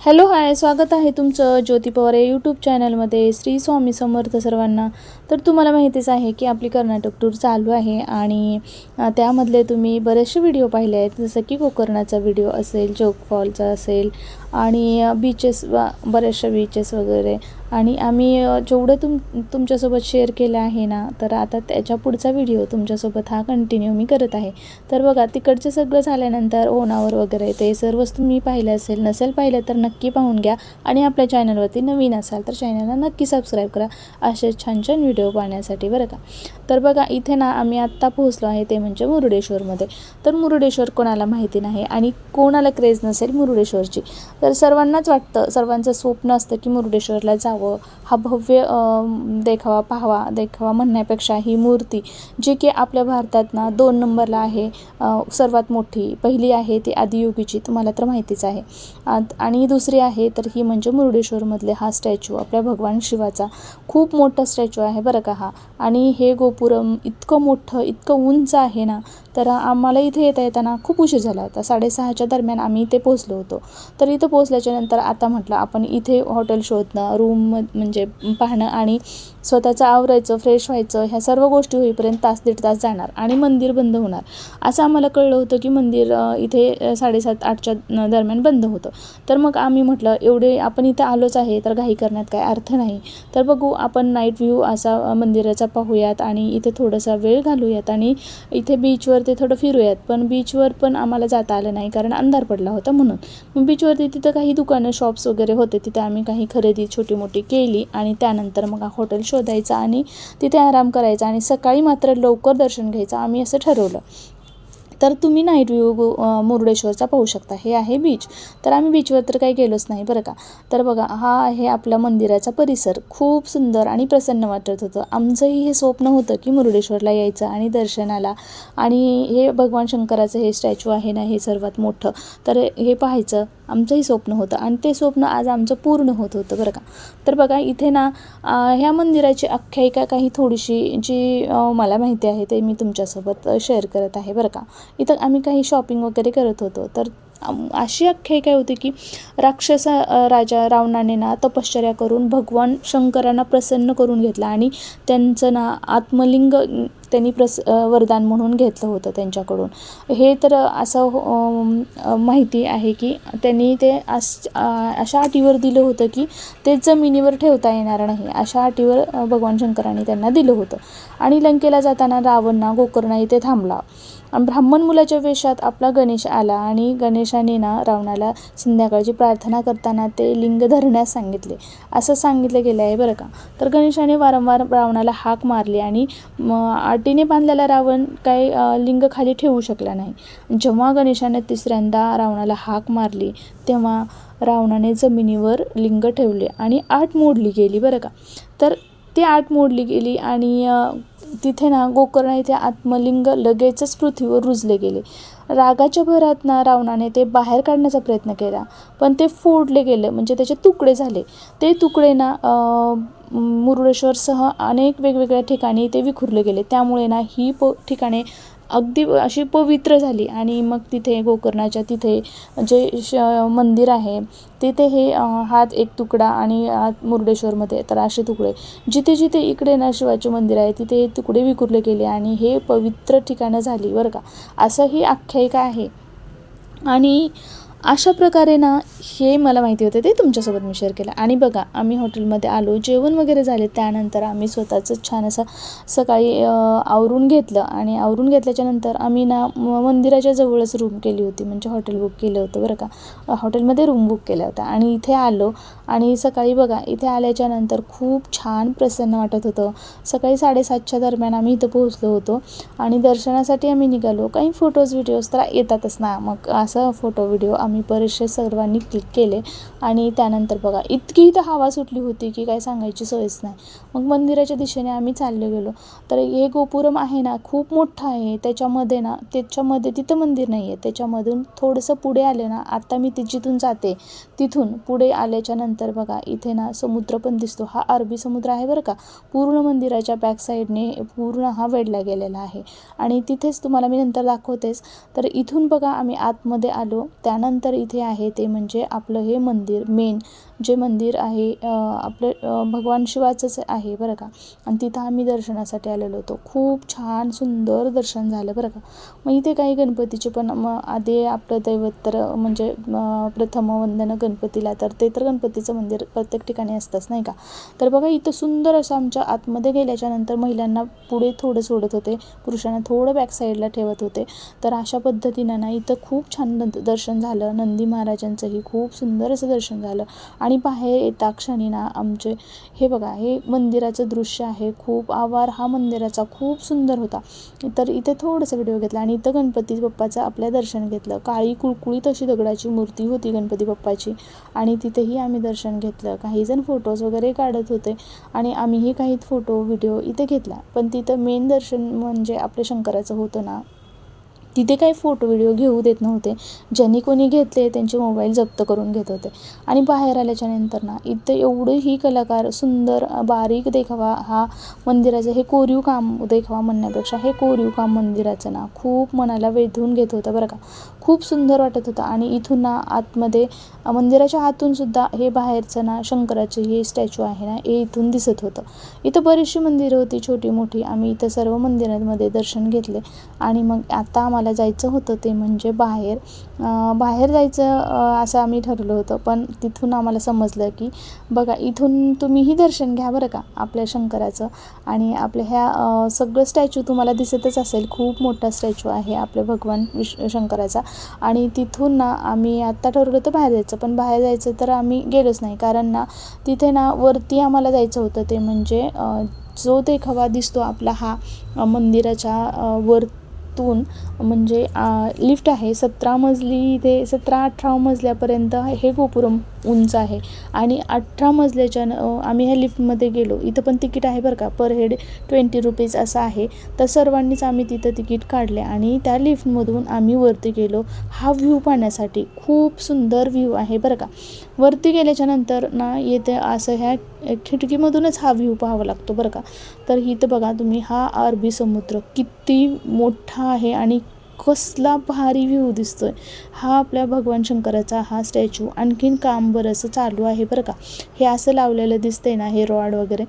Hello hi स्वागत आहे तुमचं ज्योती पवार या यूट्यूब चॅनलमध्ये श्री स्वामी समर्थ सर्वांना. तर तुम्हाला माहितीच आहे की आपली कर्नाटक टूर चालू आहे आणि त्यामधले तुम्ही बरेचसे व्हिडिओ पाहिले आहेत जसं की गोकर्णाचा व्हिडिओ असेल जोग फॉलचा असेल आणि बीचेस बऱ्याचशा बीचेस वगैरे. आणि आम्ही जेवढं तुम तुमच्यासोबत शेअर केलं आहे ना तर आता त्याच्या पुढचा व्हिडिओ तुमच्यासोबत हा कंटिन्यू मी करत आहे. तर बघा तिकडचं सगळं झाल्यानंतर ओनावर वगैरे ते सर्वच तुम्ही पाहिलं असेल नसेल पाहिलं तर नक्की पाहून घ्या. आणि आपल्या चॅनलवरती नवीन असाल तर चॅनलला नक्की सबस्क्राईब करा. असे छान छान व्हिडिओ पाहण्यासाठी बरं का. तर बघा इथे ना आम्ही आत्ता पोहोचलो आहे ते म्हणजे मुरुडेश्वरमध्ये. तर मुरुडेश्वर कोणाला माहिती नाही आणि कोणाला क्रेज नसेल मुरुडेश्वरची. तर सर्वांनाच वाटतं सर्वांचं स्वप्न असतं की मुरुडेश्वरला जावं. हा भव्य देखावा पाहावा देखावा म्हणण्यापेक्षा ही मूर्ती जी की आपल्या भारतात ना दोन नंबरला आहे सर्वात मोठी. पहिली आहे ती आदियोगीची तुम्हाला तर माहितीच आहे. आत- आणि दुसरी आहे तर ही म्हणजे मुरुडेश्वरमधले हा स्टॅच्यू आपल्या भगवान शिवाचा. खूप मोठा स्टॅच्यू आहे बरं का हा. आणि हे गोपुरम इतकं मोठं इतकं उंच आहे ना तर आम्हाला इथे येता येताना खूप उशीर झाला होता. साडेसहाच्या दरम्यान आम्ही इथे पोचलो होतो. तर इथं पोहोचल्याच्या नंतर आता म्हटलं आपण इथे हॉटेल शोधणं रूम म्हणजे पाहणं आणि स्वतःचं आवरायचं फ्रेश व्हायचं ह्या सर्व गोष्टी होईपर्यंत तास दीड तास जाणार आणि मंदिर बंद होणार. असं आम्हाला कळलं होतं की मंदिर इथे साडेसात आठच्या दरम्यान बंद होतं. तर मग आम्ही म्हटलं एवढे आपण इथे आलोच आहे तर घाई करण्यात काय अर्थ नाही. तर बघू आपण नाईट व्ह्यू असा मंदिराचा पाहूयात आणि इथे थोडासा वेळ घालूयात आणि इथे बीचवर ते थोडं फिरूयात. पण बीचवर पण आम्हाला जाता आलं नाही कारण अंधार पडला होता म्हणून. मग बीचवरती तिथं काही दुकानं शॉप्स वगैरे होते तिथे आम्ही काही खरेदी छोटी मोठी केली आणि त्यानंतर मग हॉटेल शोधायचा आणि तिथे आराम करायचा आणि सकाळी मात्र लवकर दर्शन घ्यायचं आम्ही असं ठरवलं. तर तुम्ही नाईट व्ह्यू गो पाहू शकता. हे आहे बीच तर आम्ही बीचवर तर काही गेलोच नाही बरं का? तर बघा हा आहे आपला मंदिराचा परिसर. खूप सुंदर आणि प्रसन्न वाटत होतं. आमचंही हे स्वप्न होतं की मुरडेश्वरला यायचं आणि दर्शनाला. आणि हे भगवान शंकराचं हे स्टॅच्यू आहे ना हे सर्वात मोठं. तर हे पाहायचं. आमचंही स्वप्न होतं. आणि ते स्वप्न आज आमचं पूर्ण होत होतं बरं का. तर बघा इथे ना ह्या मंदिराची आख्यायिका काही थोडीशी जी मला माहिती आहे ते मी तुमच्यासोबत शेअर करत आहे बरं का. इथं आम्ही काही शॉपिंग वगैरे करत होतो. तर अशी आख्यायिका होती की राक्षस राजा रावणाने ना तपश्चर्या करून भगवान शंकरांना प्रसन्न करून घेतला. आणि त्यांचं ना आत्मलिंग त्यांनी प्रस वरदान म्हणून घेतलं होतं त्यांच्याकडून. हे तर असं माहिती आहे की त्यांनी ते अस अशा अटीवर दिलं होतं की ते जमिनीवर ठेवता येणार नाही अशा अटीवर भगवान शंकरांनी त्यांना दिलं होतं. आणि लंकेला जाताना रावणना गोकर्णा इथे थांबला. ब्राह्मण मुलाच्या वेशात आपला गणेश आला आणि गणेशाने ना रावणाला संध्याकाळची प्रार्थना करताना ते लिंग धरण्यास सांगितले. असं सांगितलं गेलं आहे बरं का? तर गणेशाने वारंवार रावणाला हाक मारली आणि म बांधलेला रावण काय लिंग खाली ठेवू शकला नाही. जेव्हा गणेशाने तिसऱ्यांदा रावणाला हाक मारली तेव्हा रावणाने जमिनीवर लिंग ठेवले आणि आठ मोडली गेली बरं का. तर ती आठ मोडली गेली आणि तिथे ना गोकर्ण येथे आत्मलिंग लगेचच पृथ्वीवर रुजले गेले. रागाच्या भरात ना रावणाने ते बाहेर काढण्याचा प्रयत्न केला. पण ते फोडले गेले म्हणजे त्याचे तुकडे झाले. ते तुकडे ना मुरुडेश्वरसह अनेक वेगवेगळ्या ठिकाणी ते विखुरले गेले. त्यामुळे ना ही प ठिकाणे अगदी अशी पवित्र झाली. आणि मग तिथे गोकर्णाच्या तिथे जे श मंदिर आहे तिथे हे हात एक तुकडा आणि मुर्डेश्वरमध्ये तर असे तुकडे. जिथे जिथे इकडे ना शिवाचे मंदिर आहे तिथे हे तुकडे विखुरले गेले आणि हे पवित्र ठिकाणं झाली बरं का? असं ही आख्यायिका आहे. आणि अशा प्रकारे ना हे मला माहिती होते ते तुमच्यासोबत मी शेअर केलं. आणि बघा आम्ही हॉटेलमध्ये आलो जेवण वगैरे झाले त्यानंतर आम्ही स्वतःचं छान असं सकाळी आवरून घेतलं. आणि आवरून घेतल्याच्या नंतर आम्ही ना म- मंदिराच्या जवळच रूम केली होती. म्हणजे हॉटेल बुक केलं होतं बरं का. हॉटेलमध्ये रूम बुक केल्या होत्या. आणि इथे आलो. आणि सकाळी बघा इथे आल्याच्यानंतर खूप छान प्रसन्न वाटत होतं. सकाळी साडेसातच्या दरम्यान आम्ही इथं पोहोचलो होतो. आणि दर्शनासाठी आम्ही निघालो. काही फोटोज व्हिडिओज तर येतातच ना. मग असं फोटो व्हिडिओ आम्ही बरेचसे सर्वांनी क्लिक केले. आणि त्यानंतर बघा इतकी इथं हवा सुटली होती की काय सांगायची सोयच नाही. मग मंदिराच्या दिशेने आम्ही चालले गेलो. तर हे गोपुरम आहे ना खूप मोठं आहे. त्याच्यामध्ये ना त्याच्यामध्ये तिथं मंदिर नाही आहे त्याच्यामधून थोडंसं पुढे आले ना आत्ता मी ते जिथून जाते तिथून पुढे आल्याच्यानंतर बघा इथे ना समुद्र पण दिसतो. हा अरबी समुद्र आहे बरं का. पूर्ण मंदिराच्या बॅक साईडने पूर्ण हा वेढला गेलेला आहे. आणि तिथेच तुम्हाला मी नंतर दाखवतेच. तर इथून बघा आम्ही आतमध्ये आलो. त्यानंतर त्यानंतर इथे आहे ते म्हणजे आपलं हे मंदिर मेन जे मंदिर आहे आपलं भगवान शिवाचंच आहे बरं का. आणि तिथं आम्ही दर्शनासाठी आलेलो होतो. खूप छान सुंदर दर्शन झालं बरं का. मग इथे काही गणपतीचे पण मग आधी आपलं दैवत तर म्हणजे प्रथम वंदन गणपतीला तर ते तर गणपतीचं मंदिर प्रत्येक ठिकाणी असतंच नाही का. तर बघा इथं सुंदर असं आमच्या आतमध्ये गेल्याच्यानंतर महिलांना पुढे थोडं सोडत होते. पुरुषांना थोडं बॅक साईडला ठेवत होते. तर अशा पद्धतीनं ना इथं खूप छान दर्शन झालं. नंदी महाराजांचंही खूप सुंदर असं दर्शन झालं. आणि आणि बाहेर येता क्षणी ना आमचे हे बघा हे मंदिराचं दृश्य आहे. खूप आवार हा मंदिराचा खूप सुंदर होता. तर इथे थोडंसं व्हिडिओ घेतला आणि इथं गणपती बाप्पाचं आपल्या दर्शन घेतलं. काळी कुळकुळीत अशी दगडाची मूर्ती होती गणपती बाप्पाची आणि तिथेही आम्ही दर्शन घेतलं. काही जण फोटोज वगैरे काढत होते आणि आम्हीही काही फोटो व्हिडिओ इथे घेतला. पण तिथं मेन दर्शन म्हणजे आपल्या शंकराचं होतं ना. तिथे काही फोटो व्हिडिओ घेऊ देत नव्हते. ज्यांनी कोणी घेतले त्यांचे मोबाईल जप्त करून घेत होते. आणि बाहेर आल्याच्यानंतर ना इथं एवढंही कलाकार सुंदर बारीक देखावा हा मंदिराचं हे कोरीव काम देखावा म्हणण्यापेक्षा हे कोरीव काम मंदिराचं ना खूप मनाला वेधून घेत होतं बरं का. खूप सुंदर वाटत होतं. आणि इथून ना आतमध्ये मंदिराच्या आतून सुद्धा हे बाहेरचं ना शंकराचं हे स्टॅच्यू आहे ना हे इथून दिसत होतं. इथं बरीचशी मंदिरं होती छोटी मोठी आम्ही इथं सर्व मंदिरांमध्ये दर्शन घेतले. आणि मग आता आम्हाला जायचं होतं ते म्हणजे बाहेर. बाहेर जायचं असं आम्ही ठरलं होतं. पण तिथून आम्हाला समजलं की बघा इथून तुम्हीही दर्शन घ्या बरं का आपल्या शंकराचं. आणि आपल्या ह्या सगळं स्टॅच्यू तुम्हाला दिसतच असेल. खूप मोठा स्टॅच्यू आहे आपल्या भगवान विश शंकराचा. आणि तिथून ना आम्ही आत्ता ठरवलं तर बाहेर जायचं. पण बाहेर जायचं तर आम्ही गेलोच नाही. कारण ना तिथे ना वरती आम्हाला जायचं होतं ते म्हणजे जो देखावा दिसतो आपला हा मंदिराच्या वरतून म्हणजे लिफ्ट आहे सतरा मजली ते सतरा अठरा मजल्यापर्यंत हे गोपुरम उंच आहे. आणि अठरा मजल्याच्या आम्ही ह्या लिफ्टमध्ये गेलो. इथं पण तिकीट आहे बरं का पर हेड ट्वेंटी रुपीज असं आहे. तर सर्वांनीच आम्ही तिथं तिकीट काढले आणि त्या लिफ्टमधून आम्ही वरती गेलो. हा व्ह्यू पाहण्यासाठी खूप सुंदर व्ह्यू आहे बरं का. वरती गेल्याच्यानंतर ना येते असं ह्या खिडकीमधूनच हा व्ह्यू पाहावा लागतो बरं का. तर इथं बघा तुम्ही हा अरबी समुद्र किती मोठा आहे आणि कसला भारी व्ह्यू दिसतोय. हा आपल्या भगवान शंकराचा हा स्टॅच्यू आणखीन काम बरंचसं चालू आहे बरं का. हे असं लावलेलं दिसतंय ना हे रॉड वगैरे.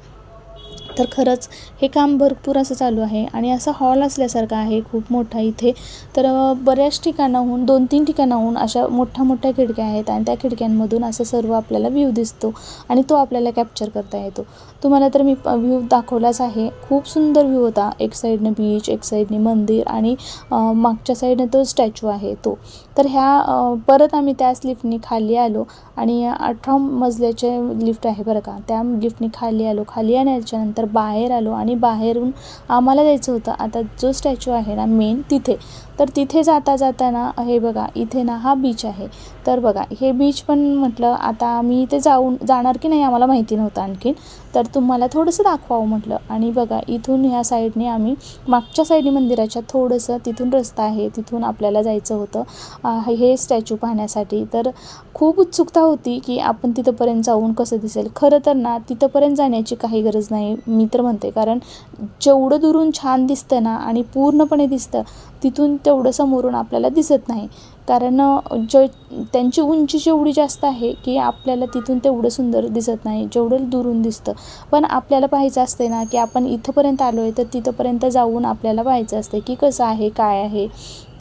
तर खरंच हे काम भरपूर असं चालू आहे आणि असा हॉल असल्यासारखा आहे खूप मोठा इथे. तर बऱ्याच ठिकाणाहून दोन तीन ठिकाणाहून अशा मोठ्या मोठ्या खिडक्या आहेत आणि त्या खिडक्यांमधून असं सर्व आपल्याला व्ह्यू दिसतो आणि तो आपल्याला कॅप्चर करता येतो. तुम्हाला तर मी व्ह्यू दाखवलाच आहे. खूप सुंदर व्ह्यू होता. एक साईडनं बीच एक साईडने मंदिर आणि मागच्या साईडनं तो स्टॅच्यू आहे तो. तर ह्या परत आम्ही त्याच लिफ्टनी खाली आलो आणि अठरा मजल्याचे लिफ्ट आहे बरं का. त्या लिफ्टनी खाली आलो. खाली आणल्याच्यानंतर बाहेर आलो आणि बाहेरून आम्हाला जायचं होतं. आता जो स्टॅच्यू आहे ना मेन तिथे. तर तिथे जाता जाताना हे बघा इथे ना हा बीच आहे. तर बघा हे बीच पण म्हटलं आता आम्ही इथे जाऊन जाणार की नाही आम्हाला माहिती नव्हतं आणखीन. तर तुम्हाला थोडंसं दाखवावं म्हटलं. आणि बघा इथून ह्या साईडने आम्ही मागच्या साईडने मंदिराच्या थोडंसं तिथून रस्ता आहे तिथून आपल्याला जायचं होतं. हे स्टॅच्यू पाहण्यासाठी. तर खूप उत्सुकता होती की आपण तिथंपर्यंत जाऊन कसं दिसेल. खरं तर ना तिथंपर्यंत जाण्याची काही गरज नाही मी तर म्हणते. कारण जेवढं दुरून छान दिसतं ना आणि पूर्णपणे दिसतं तिथून तेवढं समोरून आपल्याला दिसत नाही. कारण ज त्यांची उंची जेवढी जास्त आहे की आपल्याला तिथून तेवढं सुंदर दिसत नाही जेवढं दुरून दिसतं. पण आपल्याला पाहायचं असते ना की आपण इथंपर्यंत आलो आहे तर तिथंपर्यंत जाऊन आपल्याला पाहायचं असते की कसं आहे काय आहे.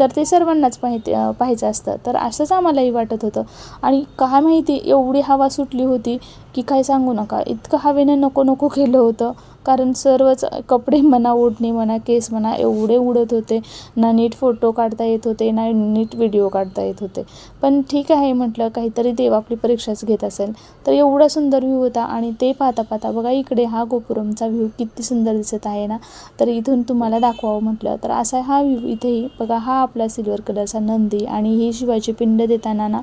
तर ते सर्वांनाच पाहिजे पाहायचं असतं. तर असंच आम्हालाही वाटत होतं. आणि काय माहिती एवढी हवा सुटली होती की काय सांगू नका. इतकं हवेनं नको नको केलं होतं. कारण सर्वच कपडे म्हणा ओढणी म्हणा केस म्हणा एवढे उडत होते. ना नीट फोटो काढता येत होते ना नीट व्हिडिओ काढता येत होते. पण ठीक आहे म्हटलं काहीतरी देव आपली परीक्षाच घेत असेल. तर एवढा सुंदर व्ह्यू होता आणि ते पाहता पाहता बघा इकडे हा गोपुरमचा व्ह्यू किती सुंदर दिसत आहे ना. तर इथून तुम्हाला दाखवावं म्हटलं. तर असा हा व्ह्यू इथेही बघा हा आपला सिल्वर कलरचा नंदी आणि ही शिवाची पिंड देताना ना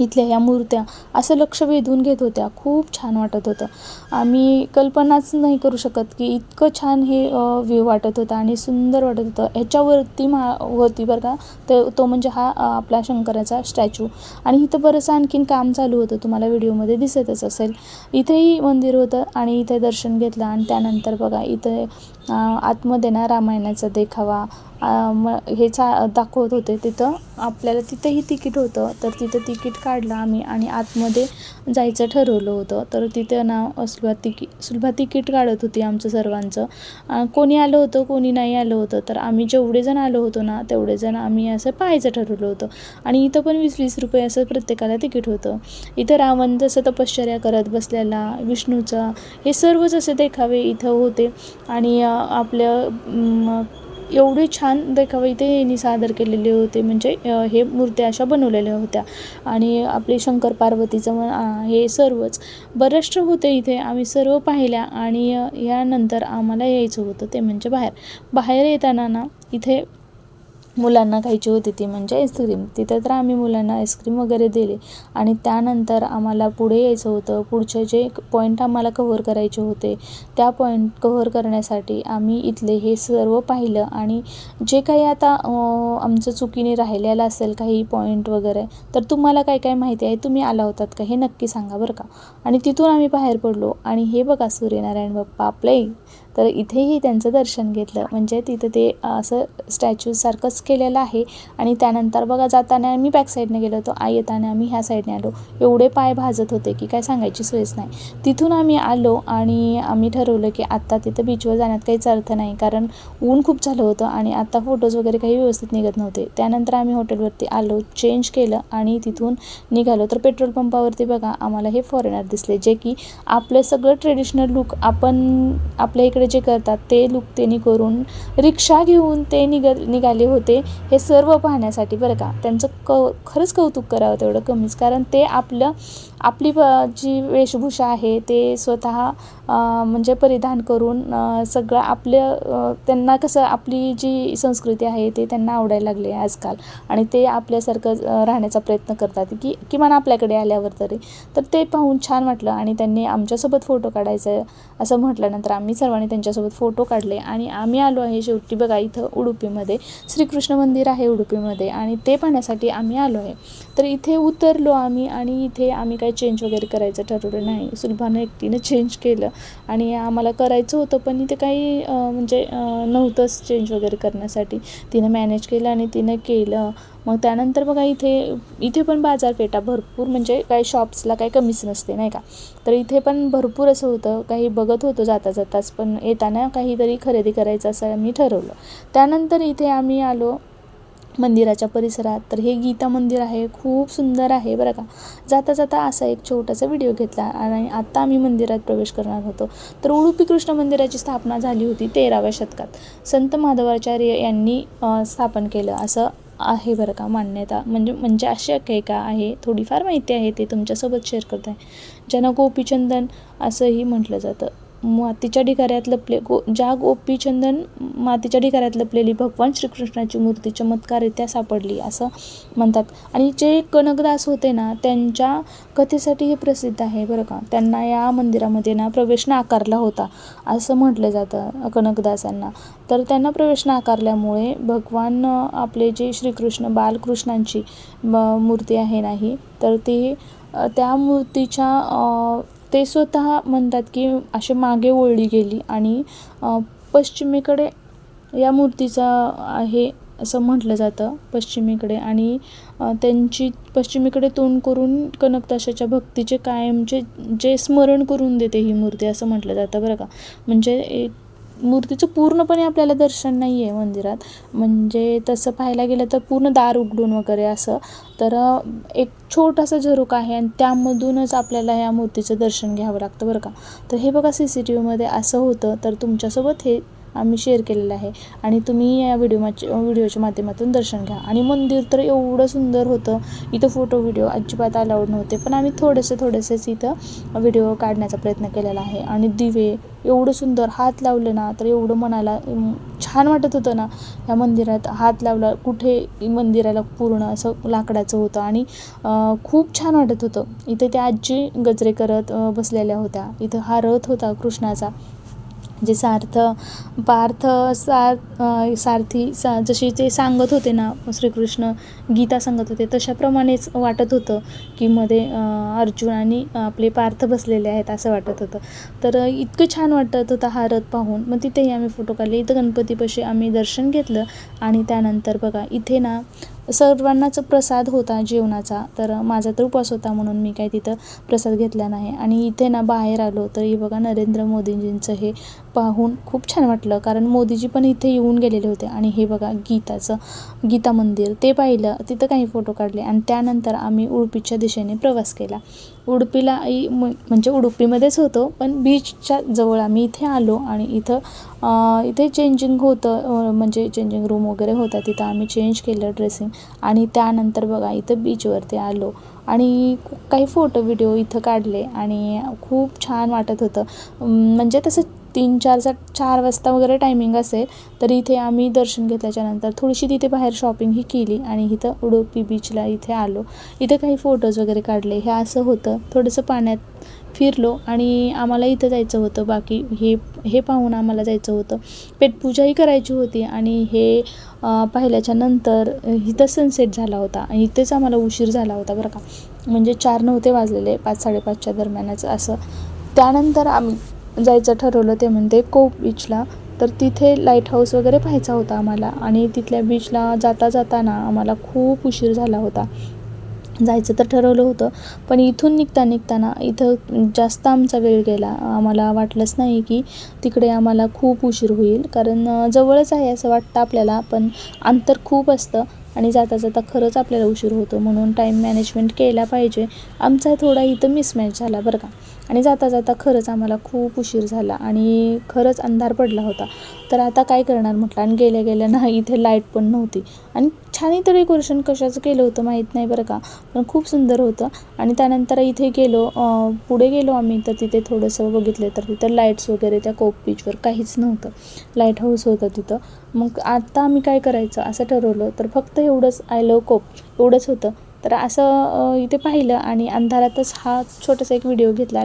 इथल्या ह्या मूर्त्या असं लक्ष वेधून घेत होत्या. खूप छान वाटत होतं. आम्ही कल्पनाच नाही करू शकत की इतकं छान हे व्ह्यू वाटत होतं आणि सुंदर वाटत होतं. ह्याच्यावरती मा होती बरं का तर तो म्हणजे हा आपला शंकराचा स्टॅच्यू आणि इथं बरंच आणखीन काम चालू होतं. तुम्हाला व्हिडिओमध्ये दिसतच असेल. इथेही मंदिर होतं आणि इथे दर्शन घेतलं. आणि त्यानंतर बघा इथे आतमध्ये ना रामायणाचा देखावा म हे चा दाखवत होते तिथं. आपल्याला तिथंही तिकीट होतं. तर तिथं तिकीट काढलं आम्ही आणि आतमध्ये जायचं ठरवलं होतं. तर तिथं ना सुलभा तिकी सुलभा तिकीट काढत होती आमचं सर्वांचं. कोणी आलं होतं कोणी नाही आलं होतं. तर आम्ही जेवढे जण आलो होतो ना तेवढे जण आम्ही असं पाहायचं ठरवलं होतं. आणि इथं पण वीस वीस रुपये असं प्रत्येकाला तिकीट होतं. इथं रावण जसं तपश्चर्या करत बसलेला विष्णूचा हे सर्वच असे देखावे इथं होते. आणि आपलं एवढे छान देखावे इथे यांनी सादर केलेले होते. म्हणजे हे मूर्त्या अशा बनवलेल्या होत्या. आणि आपले शंकर पार्वतीचं हे सर्वच बरेचसे होते इथे. आम्ही सर्व पाहिल्या आणि यानंतर आम्हाला यायचं होतं ते म्हणजे बाहेर. बाहेर येताना ना इथे मुलांना खायची होती ती म्हणजे आईस्क्रीम. तिथे तर आम्ही मुलांना आईस्क्रीम वगैरे दिले. आणि त्यानंतर आम्हाला पुढे यायचं होतं. पुढचे जे पॉईंट आम्हाला कव्हर करायचे होते त्या पॉईंट कव्हर करण्यासाठी आम्ही इथले हे सर्व पाहिलं. आणि जे काही आता आमचं चुकीने राहिलेलं असेल काही पॉईंट वगैरे तर तुम्हाला काय काय माहिती आहे? तुम्ही आला होतात का? हे नक्की सांगा बरं का. आणि तिथून आम्ही बाहेर पडलो. आणि हे बघा सूर्यनारायण बाप्पा आपले तर इथेही त्यांचं दर्शन घेतलं. म्हणजे तिथं ते असं स्टॅच्यूसारखंच केलेलं आहे. आणि त्यानंतर बघा जाताना आम्ही बॅक साईडने गेलो होतो. आ येताना आम्ही ह्या साईडने आलो. एवढे पाय भाजत होते की काय सांगायची सोयच नाही. तिथून आम्ही आलो आणि आम्ही ठरवलं की आत्ता तिथं बीचवर जाण्यात काहीच अर्थ नाही. कारण ऊन खूप झालं होतं आणि आत्ता फोटोज वगैरे काही व्यवस्थित निघत नव्हते. त्यानंतर आम्ही हॉटेलवरती आलो चेंज केलं आणि तिथून निघालो. तर पेट्रोल पंपावरती बघा आम्हाला हे फॉरेनर दिसले. जे की आपलं सगळं ट्रेडिशनल लुक आपण आपल्या इकडे जे करतात ते लुक त्यांनी करून रिक्षा घेऊन ते निग निघाले होते. हे सर्व पाहण्यासाठी बरं का त्यांचं क खरंच कौतुक करावं तेवढं कमीच. कारण ते आपलं आपली प जी वेशभूषा आहे ते स्वतः म्हणजे परिधान करून सगळं आपलं त्यांना कसं आपली जी संस्कृती आहे ते त्यांना आवडायला लागले आजकाल. आणि ते आपल्यासारखं राहण्याचा प्रयत्न करतात की किमान आपल्याकडे आल्यावर तरी. तर ते पाहून छान वाटलं आणि त्यांनी आमच्यासोबत फोटो काढायचं असं म्हटल्यानंतर आम्ही सर्वांनी त्यांच्यासोबत फोटो काढले आणि आम्ही आलो आहे शेवटी बघा इथं उडुपीमध्ये. श्रीकृष्ण मंदिर आहे उडुपीमध्ये आणि ते पाहण्यासाठी आम्ही आलो आहे. तर इथे उतरलो आम्ही आणि इथे आम्ही काही चेंज वगैरे करायचं ठरवलं नाही. सुलभानं एकटीनं चेंज केलं. आणि आम्हाला करायचं होतं पण इथे काही म्हणजे नव्हतंच चेंज वगैरे करण्यासाठी. तिनं मॅनेज केलं आणि तिनं केलं. मग त्यानंतर बघा इथे इथे पण बाजारपेठा भरपूर म्हणजे काही शॉप्सला काही कमीच नसते नाही का? तर इथे पण भरपूर असं होतं काही बघत होतो जाता जाताच पण येताना काहीतरी खरेदी करायचं असं आम्ही ठरवलं. त्यानंतर इथे आम्ही आलो मंदिराच्या परिसरात. तर हे गीता मंदिर आहे खूप सुंदर आहे बरं का. जाता जाता असा एक छोटासा व्हिडिओ घेतला आणि आत्ता आम्ही मंदिरात प्रवेश करणार होतो. तर उडुपी कृष्ण मंदिराची स्थापना झाली होती तेराव्या शतकात. संत माधवाचार्य यांनी स्थापन केलं. असं आहे बरं का मान्यता. म्हणजे म्हणजे अशी आख्यायिका आहे. थोडीफार माहिती आहे ते तुमच्यासोबत शेअर करत आहे. ज्यांना गोपीचंदन असंही म्हटलं जातं. मातीच्या ढिगाऱ्यात लपले गो ज्या गोपीचंदन मातीच्या ढिगाऱ्यात लपलेली भगवान श्रीकृष्णाची मूर्ती चमत्कारित्या सापडली असं म्हणतात. आणि जे कनकदास होते ना त्यांच्या कथेसाठी हे प्रसिद्ध आहे बरं का. त्यांना या मंदिरामध्ये ना प्रवेश नाकारला होता असं म्हटलं जातं कनकदासांना. तर त्यांना प्रवेश नाकारल्यामुळे भगवान आपले जे श्रीकृष्ण बालकृष्णांची मूर्ती आहे नाही तर ती त्या मूर्तीच्या ते स्वतः म्हणतात की असे मागे ओढली गेली आणि पश्चिमेकडे या मूर्तीचा आहे असं म्हटलं जातं पश्चिमेकडे. आणि त्यांची पश्चिमेकडे तोंड करून कनकदासाच्या भक्तीचे कायमचे जे स्मरण करून देते ही मूर्ती असं म्हटलं जातं बरं का. म्हणजे एक मूर्तीचं पूर्णपणे आपल्याला दर्शन नाही आहे मंदिरात. म्हणजे तसं पाहायला गेलं तर पूर्ण दार उघडून वगैरे असं. तर एक छोटासा झरोका आहे आणि त्यामधूनच आपल्याला ह्या मूर्तीचं दर्शन घ्यावं लागतं बरं का. तर हे बघा सी सी टी व्हीमध्ये असं होतं. तर तुमच्यासोबत हे आम्ही शेअर केलेलं आहे. आणि तुम्ही या व्हिडिओ व्हिडिओच्या माध्यमातून दर्शन घ्या. आणि मंदिर तर एवढं सुंदर होतं. इथं फोटो व्हिडिओ अजिबात अलाउड नव्हते. पण आम्ही थोडेसे थोडेसेच इथं व्हिडिओ काढण्याचा प्रयत्न केलेला आहे. आणि दिवे एवढं सुंदर हात लावले ना तर एवढं मनाला छान वाटत होतं ना. या मंदिरात हात लावला कुठे मंदिराला पूर्ण असं लाकडाचं होतं. आणि खूप छान वाटत होतं. इथं त्या आजी गजरे करत बसलेल्या होत्या. इथं हा रथ होता कृष्णाचा. जे सार्थ पार्थ सार सारथी सा जशी ते सांगत होते ना श्रीकृष्ण गीता सांगत होते तशाप्रमाणेच वाटत होतं की मध्ये अर्जुन आणि आपले पार्थ बसलेले आहेत असं वाटत होतं. तर इतकं छान वाटत होता हा रथ पाहून. मग तिथेही आम्ही फोटो काढले. इथं गणपतीपाशी आम्ही दर्शन घेतलं आणि त्यानंतर बघा इथे ना सर्वांनाच प्रसाद होता जेवणाचा. तर माझा तर उपास होता म्हणून मी काही तिथं प्रसाद घेतला नाही. आणि इथे ना बाहेर आलो तर हे बघा नरेंद्र मोदींजींचं हे पाहून खूप छान वाटलं. कारण मोदीजी पण इथे येऊन गेलेले होते. आणि हे बघा गीताचं गीता मंदिर ते पाहिलं तिथं काही फोटो काढले. आणि त्यानंतर आम्ही उडुपीच्या दिशेने प्रवास केला. उडुपीला ई- म- म्हणजे उडुपीमध्येच होतो पण बीचच्या जवळ आम्ही इथे आलो आणि इथं इथे चेंजिंग होतं म्हणजे चेंजिंग रूम वगैरे होता. तिथं आम्ही चेंज केलं ड्रेसिंग आणि त्यानंतर बघा इथं बीचवरती आलो. आणि काही फोटो व्हिडिओ इथं काढले. आणि खूप छान वाटत होतं. म्हणजे तसं तीन चारचा चार वाजता वगैरे टायमिंग असेल तर इथे आम्ही दर्शन घेतल्याच्यानंतर थोडीशी तिथे बाहेर शॉपिंगही केली आणि इथं उडुपी बीचला इथे आलो. इथं काही फोटोज वगैरे काढले. हे असं होतं. थोडंसं पाण्यात फिरलो आणि आम्हाला इथं जायचं होतं. बाकी हे हे पाहून आम्हाला जायचं होतं. पेटपूजाही करायची होती आणि हे पाहिल्याच्या नंतर इथं सनसेट झाला होता. आणि इथेच आम्हाला उशीर झाला होता बरं का. म्हणजे चार नव्हते वाजलेले पाच साडेपाचच्या दरम्यानच असं. त्यानंतर आम्ही जायचं ठरवलं ते म्हणते कोप बीचला तर तिथे लाइट हाऊस वगैरे पाहायचा होता आम्हाला. आणि तिथल्या बीचला जाता जाताना आम्हाला खूप उशीर झाला होता. जायचं तर ठरवलं होतं पण इथून निघता निघताना इथं जास्त आमचा वेळ गेला. आम्हाला वाटलंच नाही की तिकडे आम्हाला खूप उशीर होईल कारण जवळच आहे असं वाटतं आपल्याला पण अंतर खूप असतं आणि जाता जाता खरंच आपल्याला उशीर होतो. म्हणून टाईम मॅनेजमेंट केला पाहिजे. आमचा थोडा इथं मिसमॅच झाला बरं का. आणि जाता जाता खरंच आम्हाला खूप उशीर झाला आणि खरंच अंधार पडला होता. तर आता काय करणार म्हटलं? आणि गेल्या गेल्या ना इथे लाइट पण नव्हती. आणि छान इथं डेकोरेशन कशाचं केलं होतं माहीत नाही बरं का पण खूप सुंदर होतं. आणि त्यानंतर इथे गेलो पुढे गेलो आम्ही तर तिथे थोडंसं बघितलं तर तिथं लाईट्स वगैरे त्या कोप बीचवर काहीच नव्हतं. लाइट हाऊस होतं तिथं. मग आता आम्ही काय करायचं? असं ठरवलं. तर फक्त एवढंच आय लव कोप एवढंच होतं. तर असं इथे पाहिलं आणि अंधारातच हा छोटासा एक व्हिडिओ घेतला.